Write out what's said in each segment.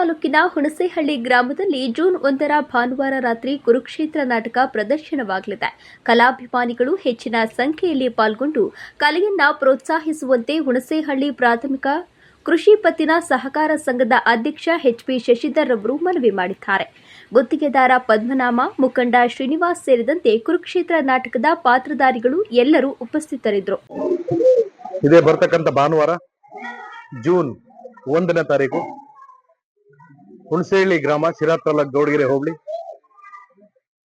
ತಾಲೂಕಿನ ಹುಣಸೇಹಳ್ಳಿ ಗ್ರಾಮದಲ್ಲಿ ಜೂನ್ ಒಂದರ ಭಾನುವಾರ ರಾತ್ರಿ ಕುರುಕ್ಷೇತ್ರ ನಾಟಕ ಪ್ರದರ್ಶನವಾಗಲಿದೆ. ಕಲಾಭಿಮಾನಿಗಳು ಹೆಚ್ಚಿನ ಸಂಖ್ಯೆಯಲ್ಲಿ ಪಾಲ್ಗೊಂಡು ಕಲೆಯನ್ನ ಪ್ರೋತ್ಸಾಹಿಸುವಂತೆ ಹುಣಸೇಹಳ್ಳಿ ಪ್ರಾಥಮಿಕ ಕೃಷಿ ಪತ್ತಿನ ಸಹಕಾರ ಸಂಘದ ಅಧ್ಯಕ್ಷ ಎಚ್ಪಿ ಶಶಿಧರ್ ಅವರು ಮನವಿ ಮಾಡಿದ್ದಾರೆ. ಗುತ್ತಿಗೆದಾರ ಪದ್ಮನಾಮ, ಮುಖಂಡ ಶ್ರೀನಿವಾಸ್ ಸೇರಿದಂತೆ ಕುರುಕ್ಷೇತ್ರ ನಾಟಕದ ಪಾತ್ರಧಾರಿಗಳು ಎಲ್ಲರೂ ಉಪಸ್ಥಿತರಿದ್ದರು. ಇದೇ ಭಾನುವಾರ ಜೂನ್ ಒಂದನೇ ತಾರೀಕು ಹುಣಸೇಹಳ್ಳಿ ಗ್ರಾಮ ಶಿರಾ ತಾಲೂಕ್ ಗೌಡಗೆರೆ ಹೋಬಳಿ.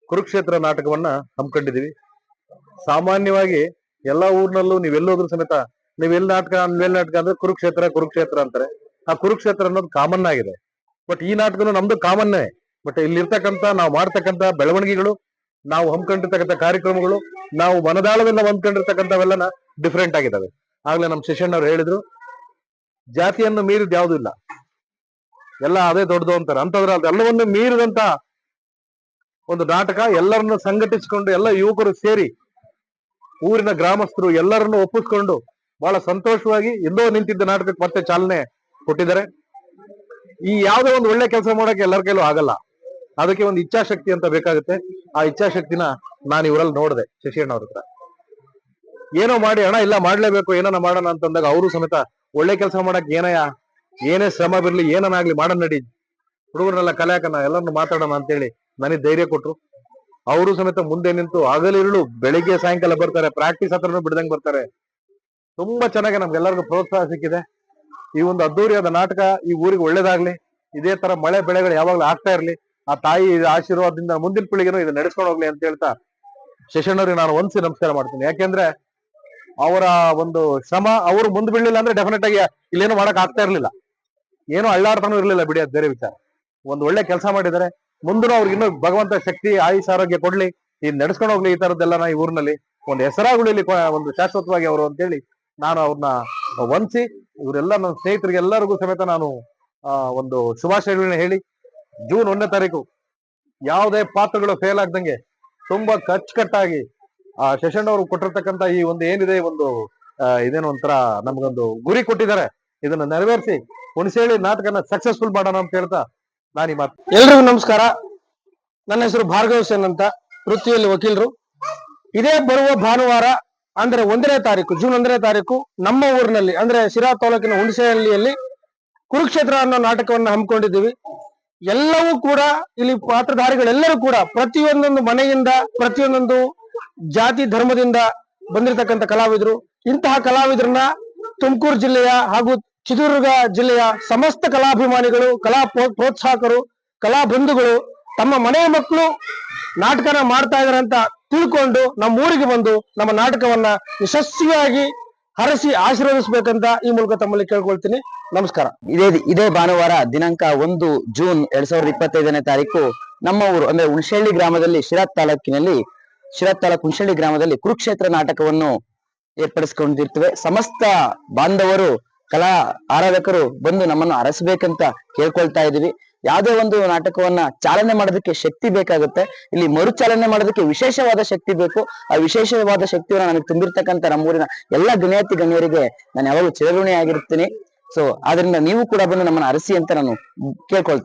ಕುರುಕ್ಷೇತ್ರ ನಾಟಕವನ್ನ ಹಮ್ಮಿಕೊಂಡಿದೀವಿ ಸಾಮಾನ್ಯವಾಗಿ ಎಲ್ಲಾ ಊರ್ನಲ್ಲೂ ನೀವೆಲ್ಲೋದ್ರೂ ಸಮೇತ ನೀವೆಲ್ ನಾಟಕ ನೀವೆಲ್ಲಿ ನಾಟಕ ಅಂದ್ರೆ ಕುರುಕ್ಷೇತ್ರ ಕುರುಕ್ಷೇತ್ರ ಅಂತಾರೆ. ಆ ಕುರುಕ್ಷೇತ್ರ ಅನ್ನೋದು ಕಾಮನ್ ಆಗಿದೆ. ಬಟ್ ಈ ನಾಟಕನು ನಮ್ದು ಕಾಮನ್ನೇ. ಬಟ್ ಇಲ್ಲಿರ್ತಕ್ಕಂಥ ನಾವು ಮಾಡ್ತಕ್ಕಂಥ ಬೆಳವಣಿಗೆಗಳು, ನಾವು ಹಮ್ಮಿಕೊಂಡಿರ್ತಕ್ಕಂಥ ಕಾರ್ಯಕ್ರಮಗಳು, ನಾವು ಮನದಾಳದಿಂದ ಹೊಂದ್ಕೊಂಡಿರ್ತಕ್ಕಂಥವೆಲ್ಲ ಡಿಫ್ರೆಂಟ್ ಆಗಿದ್ದಾವೆ ಆಗ್ಲೇ ನಮ್ಮ ಅವ್ರು ಹೇಳಿದ್ರು, ಜಾತಿಯನ್ನು ಮೀರಿದ ಯಾವುದೂ ಇಲ್ಲ. ಎಲ್ಲ ಅದೇ ದೊಡ್ಡದು ಅಂತಾರೆ. ಅಂತಂದ್ರೆ ಎಲ್ಲವನ್ನು ಮೀರಿದಂತ ಒಂದು ನಾಟಕ ಎಲ್ಲರನ್ನು ಸಂಘಟಿಸಿಕೊಂಡು ಎಲ್ಲ ಯುವಕರು ಸೇರಿ ಊರಿನ ಗ್ರಾಮಸ್ಥರು ಎಲ್ಲರನ್ನು ಒಪ್ಪಿಸ್ಕೊಂಡು ಬಹಳ ಸಂತೋಷವಾಗಿ ಎಲ್ಲೋ ನಿಂತಿದ್ದ ನಾಟಕಕ್ಕೆ ಮತ್ತೆ ಚಾಲನೆ ಕೊಟ್ಟಿದ್ದಾರೆ. ಈ ಯಾವುದೇ ಒಂದು ಒಳ್ಳೆ ಕೆಲಸ ಮಾಡೋಕೆ ಎಲ್ಲರ ಕೈಲೂ ಆಗಲ್ಲ. ಅದಕ್ಕೆ ಒಂದು ಇಚ್ಛಾಶಕ್ತಿ ಅಂತ ಬೇಕಾಗುತ್ತೆ. ಆ ಇಚ್ಛಾಶಕ್ತಿನ ನಾನು ಇವರಲ್ಲಿ ನೋಡಿದೆ ಶಶಿಯಣ್ಣ ಅವ್ರ ಹತ್ರ. ಏನೋ ಮಾಡಿ ಹಣ ಇಲ್ಲ ಮಾಡ್ಲೇಬೇಕು ಏನೋ ಮಾಡೋಣ ಅಂತಂದಾಗ ಅವರು ಸಮೇತ ಒಳ್ಳೆ ಕೆಲಸ ಮಾಡಕ್ ಏನಯ್ಯ ಏನೇ ಶ್ರಮ ಬಿರ್ಲಿ, ಏನನ್ನಾಗ್ಲಿ ಮಾಡೋಣ ನಡಿ. ಹುಡುಗರನ್ನೆಲ್ಲ ಕಲಿಯಾಕನ ಎಲ್ಲರನ್ನು ಮಾತಾಡೋಣ ಅಂತೇಳಿ ನನಗೆ ಧೈರ್ಯ ಕೊಟ್ರು. ಅವರು ಸಮೇತ ಮುಂದೆ ನಿಂತು ಹಗಲಿರುಳು ಬೆಳಿಗ್ಗೆ ಸಾಯಂಕಾಲ ಬರ್ತಾರೆ, ಪ್ರಾಕ್ಟೀಸ್ ಹತ್ರನು ಬಿಡ್ದಂಗ್ ಬರ್ತಾರೆ. ತುಂಬಾ ಚೆನ್ನಾಗಿ ನಮ್ಗೆಲ್ಲರಿಗೂ ಪ್ರೋತ್ಸಾಹ ಸಿಕ್ಕಿದೆ. ಈ ಒಂದು ಅದ್ದೂರಿಯಾದ ನಾಟಕ ಈ ಊರಿಗೆ ಒಳ್ಳೇದಾಗ್ಲಿ. ಇದೇ ತರ ಮಳೆ ಬೆಳೆಗಳು ಯಾವಾಗ್ಲೂ ಆಗ್ತಾ ಇರ್ಲಿ. ಆ ತಾಯಿ ಆಶೀರ್ವಾದದಿಂದ ಮುಂದಿನ ಪೀಳಿಗೆನೂ ಇದು ನಡೆಸ್ಕೊಂಡು ಹೋಗ್ಲಿ ಅಂತ ಹೇಳ್ತಾ ಶಶಣ್ಣವ್ರಿಗೆ ನಾನು ಒಂದ್ಸಿ ನಮಸ್ಕಾರ ಮಾಡ್ತೀನಿ. ಯಾಕೆಂದ್ರೆ ಅವರ ಒಂದು ಶ್ರಮ ಅವರು ಮುಂದ್ ಬೀಳಲಿಲ್ಲ ಅಂದ್ರೆ ಡೆಫಿನೆಟ್ ಆಗಿ ಇಲ್ಲೇನು ಮಾಡಕ್ ಆಗ್ತಾ ಇರ್ಲಿಲ್ಲ. ಏನೋ ಅಳ್ಳಾಡ್ತಾನೂ ಇರಲಿಲ್ಲ ಬಿಡಿ, ಅದು ಬೇರೆ ವಿಚಾರ. ಒಂದು ಒಳ್ಳೆ ಕೆಲಸ ಮಾಡಿದರೆ ಮುಂದೂ ಅವ್ರಿಗೆ ಇನ್ನೂ ಭಗವಂತ ಶಕ್ತಿ, ಆಯುಷ್ ಆರೋಗ್ಯ ಕೊಡ್ಲಿ, ಇದು ನಡ್ಸ್ಕೊಂಡು ಹೋಗ್ಲಿ ಈ ತರದ್ದೆಲ್ಲ ಈ ಊರಿನಲ್ಲಿ. ಒಂದು ಹೆಸರಾಗುಳಿಲಿ ಒಂದು ಶಾಶ್ವತವಾಗಿ ಅವರು ಅಂತೇಳಿ ನಾನು ಅವ್ರನ್ನ ವಂಚಿ ಇವರೆಲ್ಲ ನನ್ನ ಸ್ನೇಹಿತರಿಗೆ ಎಲ್ಲರಿಗೂ ಸಮೇತ ನಾನು ಒಂದು ಶುಭಾಶಯಗಳನ್ನ ಹೇಳಿ, ಜೂನ್ ಒಂದನೇ ತಾರೀಕು ಯಾವುದೇ ಪಾತ್ರಗಳು ಫೇಲ್ ಆಗ್ದಂಗೆ ತುಂಬಾ ಕಚ್ಚುಕಟ್ಟಾಗಿ ಆ ಶಶಣ್ಣ ಅವರು ಕೊಟ್ಟಿರ್ತಕ್ಕಂತ ಈ ಒಂದು ಏನಿದೆ, ಒಂದು ಇದೇನೋ ಒಂಥರ ನಮ್ಗೊಂದು ಗುರಿ ಕೊಟ್ಟಿದ್ದಾರೆ. ಇದನ್ನ ನೆರವೇರಿಸಿ ಹುಣಸೇಳಿ ನಾಟಕನ ಸಕ್ಸಸ್ಫುಲ್ ಮಾಡೋಣ ಅಂತ ಹೇಳ್ತಾ ನಾನು ಈ ಮಾತು. ಎಲ್ರಿಗೂ ನಮಸ್ಕಾರ. ನನ್ನ ಹೆಸರು ಭಾರ್ಗವ್ ಸೇನ್ ಅಂತ, ವೃತ್ತಿಯಲ್ಲಿ ವಕೀಲರು. ಇದೇ ಬರುವ ಭಾನುವಾರ, ಅಂದ್ರೆ ಒಂದನೇ ತಾರೀಕು, ಜೂನ್ ಒಂದನೇ ತಾರೀಕು, ನಮ್ಮ ಊರಿನಲ್ಲಿ, ಅಂದ್ರೆ ಶಿರಾ ತಾಲೂಕಿನ ಹುಣಸೆಹಳ್ಳಿಯಲ್ಲಿ ಕುರುಕ್ಷೇತ್ರ ಅನ್ನೋ ನಾಟಕವನ್ನು ಹಮ್ಮಿಕೊಂಡಿದ್ದೀವಿ. ಎಲ್ಲವೂ ಕೂಡ ಇಲ್ಲಿ ಪಾತ್ರಧಾರಿಗಳೆಲ್ಲರೂ ಕೂಡ ಪ್ರತಿಯೊಂದೊಂದು ಮನೆಯಿಂದ, ಪ್ರತಿಯೊಂದೊಂದು ಜಾತಿ ಧರ್ಮದಿಂದ ಬಂದಿರತಕ್ಕಂತ ಕಲಾವಿದರು. ಇಂತಹ ಕಲಾವಿದರನ್ನ ತುಮಕೂರು ಜಿಲ್ಲೆಯ ಹಾಗೂ ಚಿತ್ರದುರ್ಗ ಜಿಲ್ಲೆಯ ಸಮಸ್ತ ಕಲಾಭಿಮಾನಿಗಳು, ಕಲಾ ಪ್ರೋ- ಪ್ರೋತ್ಸಾಹಕರು, ಕಲಾ ಬಂಧುಗಳು ತಮ್ಮ ಮನೆ ಮಕ್ಕಳು ನಾಟಕನ ಮಾಡ್ತಾ ಇದಾರೆ ಅಂತ ತಿಳ್ಕೊಂಡು ನಮ್ಮ ಊರಿಗೆ ಬಂದು ನಮ್ಮ ನಾಟಕವನ್ನ ಯಶಸ್ವಿಯಾಗಿ ಹರಸಿ ಆಶೀರ್ವದಿಸಬೇಕಂತ ಈ ಮೂಲಕ ತಮ್ಮಲ್ಲಿ ಕೇಳ್ಕೊಳ್ತೀನಿ. ನಮಸ್ಕಾರ. ಇದೇ ಇದೇ ಭಾನುವಾರ ದಿನಾಂಕ ಒಂದು ಜೂನ್ ಎರಡ್ ಸಾವಿರದ ಇಪ್ಪತ್ತೈದನೇ ತಾರೀಕು ನಮ್ಮ ಊರು, ಅಂದ್ರೆ ಹುಣಸಳ್ಳಿ ಗ್ರಾಮದಲ್ಲಿ ಶಿರಾತ್ ತಾಲೂಕಿನಲ್ಲಿ, ಶಿರಾತ್ ತಾಲೂಕು ಹುಣಸಳ್ಳಿ ಗ್ರಾಮದಲ್ಲಿ ಕುರುಕ್ಷೇತ್ರ ನಾಟಕವನ್ನು ಏರ್ಪಡಿಸಿಕೊಂಡಿರ್ತೇವೆ. ಸಮಸ್ತ ಬಾಂಧವರು ಕಲಾ ಆರಾಧಕರು ಬಂದು ನಮ್ಮನ್ನು ಅರಸಬೇಕಂತ ಕೇಳ್ಕೊಳ್ತಾ ಇದೀವಿ ಯಾವುದೇ ಒಂದು ನಾಟಕವನ್ನ ಚಾಲನೆ ಮಾಡೋದಕ್ಕೆ ಶಕ್ತಿ ಬೇಕಾಗುತ್ತೆ. ಇಲ್ಲಿ ಮರುಚಾಲನೆ ಮಾಡೋದಕ್ಕೆ ವಿಶೇಷವಾದ ಶಕ್ತಿ ಬೇಕು. ಆ ವಿಶೇಷವಾದ ಶಕ್ತಿಯನ್ನು ನನಗೆ ತುಂಬಿರ್ತಕ್ಕಂಥ ನಮ್ಮೂರಿನ ಎಲ್ಲ ಗಣ್ಯಾತಿ ಗಣ್ಯರಿಗೆ ನಾನು ಯಾವಾಗಲೂ ಚಿರಋಣಿ ಆಗಿರ್ತೀನಿ ಸೊ ಆದ್ರಿಂದ ನೀವು ಕೂಡ ಬಂದು ನಮ್ಮನ್ನ ಅರಸಿ ಅಂತ ನಾನು ಕೇಳ್ಕೊಳ್ತೀನಿ.